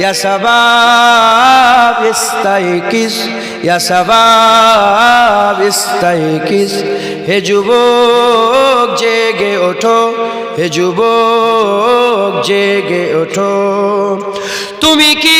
ইয়া শাবাব ইস্তাইকিস ইয়া শাবাব ইস্তাইকিস হে যুবক জেগে ওঠো হে যুবক জেগে ওঠো তুমি কি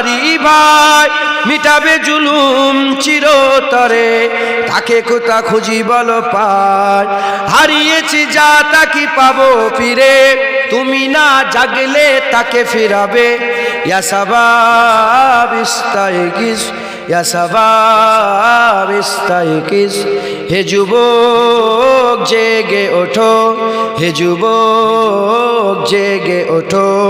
তোমারই ভাই, মিটাবে জুলুম চিরতরে, তাকে কোথা খুঁজি বলো পায় হারিয়েছি যা তাকি পাবো ফিরে? তুমি না জাগলে তাকে ফিরাবে। হে যুবক, জেগে ওঠো, হে যুবক, জেগে ওঠো।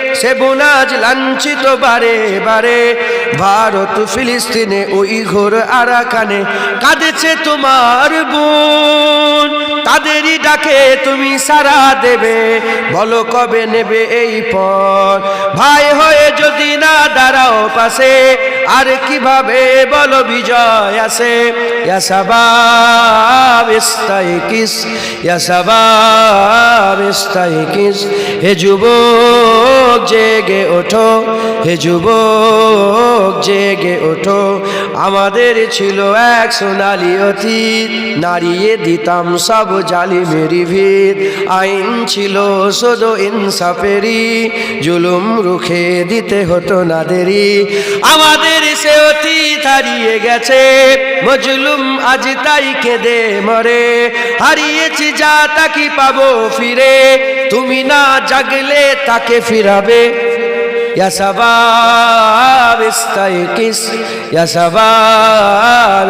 সে লাঞ্ছিত বারে বারে, ভারত ফিলিস্তিনে ওই ঘোর আরাকানে কাঁদেছে তোমার বোন। তাদেরই ডাকে তুমি সারা দেবে, বলো কবে নেবে এই পর ভাই হয়ে যদি না দাঁড়াও পাশে, আর কীভাবে বলো বিজয় ইস্তাইকিস হে যুবক, জেগে ওঠো, হে যুবক, জেগে ওঠো। আমাদের ছিল এক সোনালি অতীত নারিয়ে দিতাম সব জালি মেরি ভিত। আইন ছিল শুধু ইনসাফেরি জুলুম রুখে দিতে হতো না দেরি। আমাদের সে অতীত হারিয়ে গেছে। মজলুম আজ তাই কেঁদে মরে। হারিয়েছি যা তাকি পাবো ফিরে। তুমি না জাগলে তাকে ফিরাবে।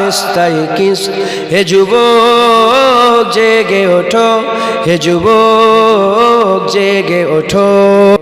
ইস্তাইকিস হে যুবক, জেগে ওঠো। হে যুবক, জেগে ওঠো।